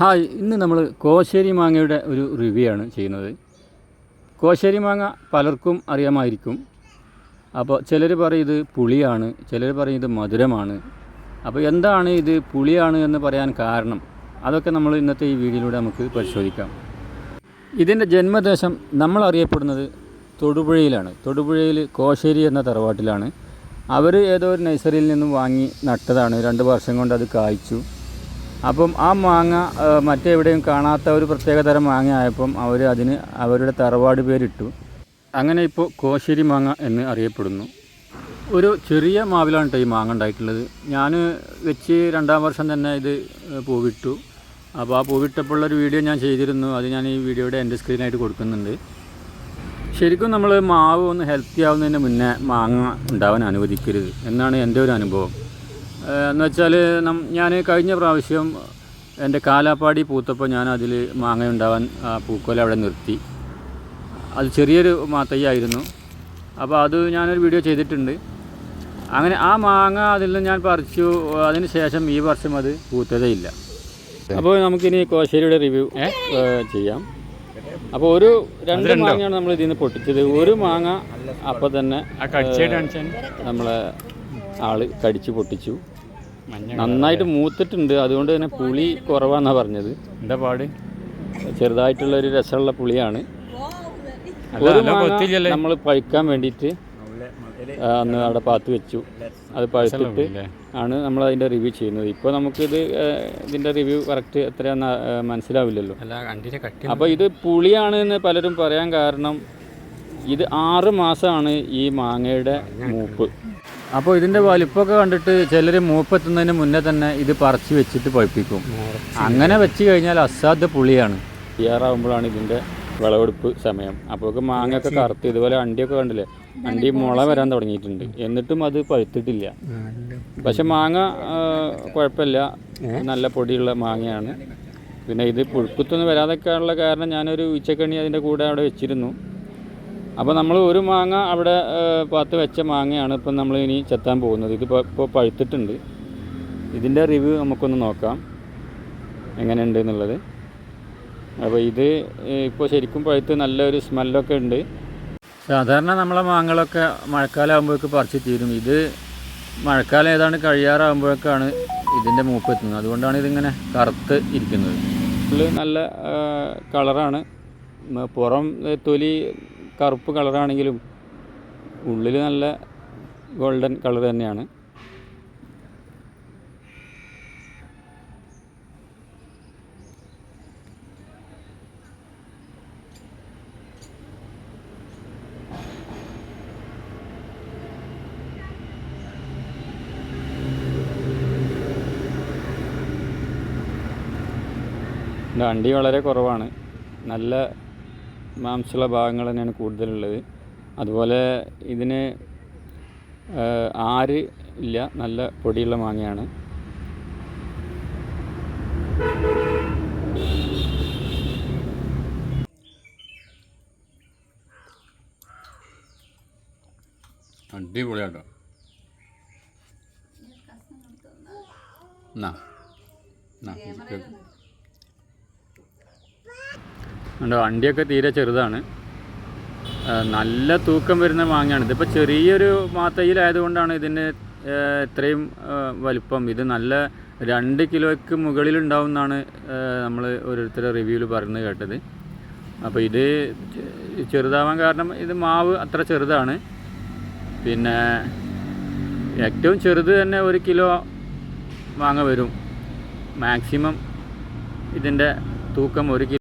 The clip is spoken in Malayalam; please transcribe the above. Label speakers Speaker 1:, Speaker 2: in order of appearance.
Speaker 1: ഹായ് ഇന്ന് നമ്മൾ കോശേരി മാങ്ങയുടെ ഒരു റിവ്യൂ ആണ് ചെയ്യുന്നത്. കോശേരി മാങ്ങ പലർക്കും അറിയാമായിരിക്കും. അപ്പോൾ ചിലർ പറയും ഇത് പുളിയാണ് ചിലർ പറയും ഇത് മധുരമാണ്. അപ്പോൾ എന്താണ് ഇത് പുളിയാണ് എന്ന് പറയാൻ കാരണം? അതൊക്കെ നമ്മൾ ഇന്നത്തെ ഈ വീഡിയോയിലൂടെ നമുക്ക് പരിശോധിക്കാം. ഇതിന്റെ ജന്മദേശം നമ്മൾ അറിയപ്പെടുന്നത് തൊടുപുഴയിലാണ്. തൊടുപുഴയിൽ കോശേരി എന്ന തറവാട്ടിലാണ്. അവർ ഏതോ ഒരു നഴ്സറിയിൽ നിന്നും വാങ്ങി നട്ടതാണ്. രണ്ട് വർഷം കൊണ്ട് അത് കായ്ച്ചു. അപ്പം ആ മാങ്ങ മറ്റെവിടെയും കാണാത്ത ഒരു പ്രത്യേക തരം മാങ്ങ ആയപ്പം അവർ അതിന് അവരുടെ തറവാട് പേരിട്ടു. അങ്ങനെ ഇപ്പോൾ കോശേരി മാങ്ങ എന്ന് അറിയപ്പെടുന്നു. ഒരു ചെറിയ മാവിലാണ് കേട്ടോ ഈ മാങ്ങ ഉണ്ടായിട്ടുള്ളത്. ഞാൻ വെച്ച് രണ്ടാം വർഷം തന്നെ ഇത് പൂവിട്ടു. അപ്പോൾ ആ പൂവിട്ടപ്പോഴുള്ളൊരു വീഡിയോ ഞാൻ ചെയ്തിരുന്നു. അത് ഞാൻ ഈ വീഡിയോയുടെ എന്റെ സ്ക്രീനായിട്ട് കൊടുക്കുന്നുണ്ട്. ശരിക്കും നമ്മൾ മാവ് ഒന്ന് ഹെൽത്തി ആവുന്നതിന് മുന്നേ മാങ്ങ ഉണ്ടാവാൻ അനുവദിക്കരുത്. എന്നാണ് എന്റെ ഒരു അനുഭവം. എന്ന് വെച്ചാൽ ഞാൻ കഴിഞ്ഞ പ്രാവശ്യം എന്റെ കാലാപ്പാടി പൂത്തപ്പോൾ ഞാൻ അതിൽ മാങ്ങ ഉണ്ടാവാൻ ആ പൂക്കോല അവിടെ നിർത്തി. അത് ചെറിയൊരു മാത്തയ്യായിരുന്നു. അപ്പോൾ അത് ഞാനൊരു വീഡിയോ ചെയ്തിട്ടുണ്ട്. അങ്ങനെ ആ മാങ്ങ അതിൽ നിന്ന് ഞാൻ പറിച്ചു. അതിന് ശേഷം ഈ വർഷം അത് പൂത്തതേ ഇല്ല. അപ്പോൾ നമുക്കിനി കോശേരിയുടെ റിവ്യൂ ചെയ്യാം. അപ്പോൾ ഒരു രണ്ട് മാങ്ങയാണ് നമ്മൾ ഇതിൽ നിന്ന് പൊട്ടിച്ചത്. ഒരു മാങ്ങ അപ്പോൾ തന്നെ നമ്മളെ ആൾ കടിച്ചു പൊട്ടിച്ചു. നന്നായിട്ട് മൂത്തിട്ടുണ്ട്. അതുകൊണ്ട് തന്നെ പുളി കുറവാന്നാ പറഞ്ഞത്.
Speaker 2: എന്താ പാട്?
Speaker 1: ചെറുതായിട്ടുള്ള ഒരു രസമുള്ള പുളിയാണ്. നമ്മൾ പഴുക്കാൻ വേണ്ടിയിട്ട് അന്ന് അവിടെ പാത്ത് വെച്ചു. അത് പഴുത്തിട്ട് ആണ് നമ്മൾ അതിന്റെ റിവ്യൂ ചെയ്യുന്നത്. ഇപ്പോൾ നമുക്കിത് ഇതിന്റെ റിവ്യൂ കറക്റ്റ് എത്രയാണെന്ന് മനസ്സിലാവില്ലല്ലോ.
Speaker 2: അല്ല കണ്ടിട്ട് കട്ടി
Speaker 1: അപ്പോൾ ഇത് പുളിയാണ് എന്ന് പലരും പറയാൻ കാരണം ഇത് ആറ് മാസമാണ് ഈ മാങ്ങയുടെ മൂപ്പ്. അപ്പോൾ ഇതിന്റെ വലിപ്പമൊക്കെ കണ്ടിട്ട് ചിലർ മൂപ്പെത്തുന്നതിന് മുന്നേ തന്നെ ഇത് പറിച്ച് വെച്ചിട്ട് പഴുപ്പിക്കും. അങ്ങനെ വെച്ച് കഴിഞ്ഞാൽ അസാധ്യ പുളിയാണ്. തയ്യാറാവുമ്പോഴാണ് ഇതിന്റെ വിളവെടുപ്പ് സമയം. അപ്പോഴൊക്കെ മാങ്ങയൊക്കെ കറുത്ത് ഇതുപോലെ അണ്ടിയൊക്കെ കണ്ടില്ലേ? അണ്ടി മുള വരാൻ തുടങ്ങിയിട്ടുണ്ട്. എന്നിട്ടും അത് പഴുത്തിട്ടില്ല. പക്ഷെ മാങ്ങ കുഴപ്പമില്ല. നല്ല പൊടിയുള്ള മാങ്ങയാണ്. പിന്നെ ഇത് പുഴുക്കുത്തൊന്നും വരാതൊക്കെയുള്ള കാരണം ഞാനൊരു ഉച്ചക്കണി അതിന്റെ കൂടെ അവിടെ വെച്ചിരുന്നു. അപ്പോൾ നമ്മൾ ഒരു മാങ്ങ അവിടെ പാത്ത് വെച്ച മാങ്ങയാണ് ഇപ്പം നമ്മൾ ഇനി ചെത്താൻ പോകുന്നത്. ഇതിപ്പോൾ ഇപ്പോൾ പഴുത്തിട്ടുണ്ട്. ഇതിന്റെ റിവ്യൂ നമുക്കൊന്ന് നോക്കാം. എങ്ങനെയുണ്ട് എന്നുള്ളത് അപ്പോൾ ഇത് ഇപ്പോൾ ശരിക്കും പഴുത്ത് നല്ലൊരു സ്മെല്ലൊക്കെ ഉണ്ട്. സാധാരണ നമ്മളെ മാങ്ങകളൊക്കെ മഴക്കാലം ആകുമ്പോഴേക്ക് പറിച്ച് തീരും. ഇത് മഴക്കാലം ഏതാണ്ട് കഴിയാറാകുമ്പോഴേക്കാണ് ഇതിന്റെ മൂപ്പ് എത്തുന്നത്. അതുകൊണ്ടാണ് ഇതിങ്ങനെ കറുത്ത് ഇരിക്കുന്നത്. നല്ല കളറാണ്. പുറം തൊലി കറുപ്പ് കളറാണെങ്കിലും ഉള്ളിൽ നല്ല ഗോൾഡൻ കളർ തന്നെയാണ്. വണ്ടി വളരെ കുറവാണ്. നല്ല മാംസമുള്ള ഭാഗങ്ങൾ തന്നെയാണ് കൂടുതലുള്ളത്. അതുപോലെ ഇതിന് ആര് ഇല്ല നല്ല പൊടിയുള്ള മാങ്ങയാണ്.
Speaker 2: അടിപൊളിയാട്ടോ. എന്നാ എന്നാ.
Speaker 1: ഉണ്ടോ വണ്ടിയൊക്കെ തീരെ ചെറുതാണ്. നല്ല തൂക്കം വരുന്ന മാങ്ങയാണ്. ഇതിപ്പോൾ ചെറിയൊരു മാത്തയിലായതുകൊണ്ടാണ് ഇതിന് ഇത്രയും വലുപ്പം. ഇത് നല്ല രണ്ട് കിലോയ്ക്ക് മുകളിലുണ്ടാവും എന്നാണ് നമ്മൾ ഓരോരുത്തരുടെ റിവ്യൂവിൽ പറയുന്നത് കേട്ടത്. അപ്പോൾ ഇത് ചെറുതാവാൻ കാരണം ഇത് മാവ് അത്ര ചെറുതാണ്. പിന്നെ ഏറ്റവും ചെറുത് തന്നെ ഒരു കിലോ മാങ്ങ വരും. മാക്സിമം ഇതിന്റെ തൂക്കം ഒരു കിലോ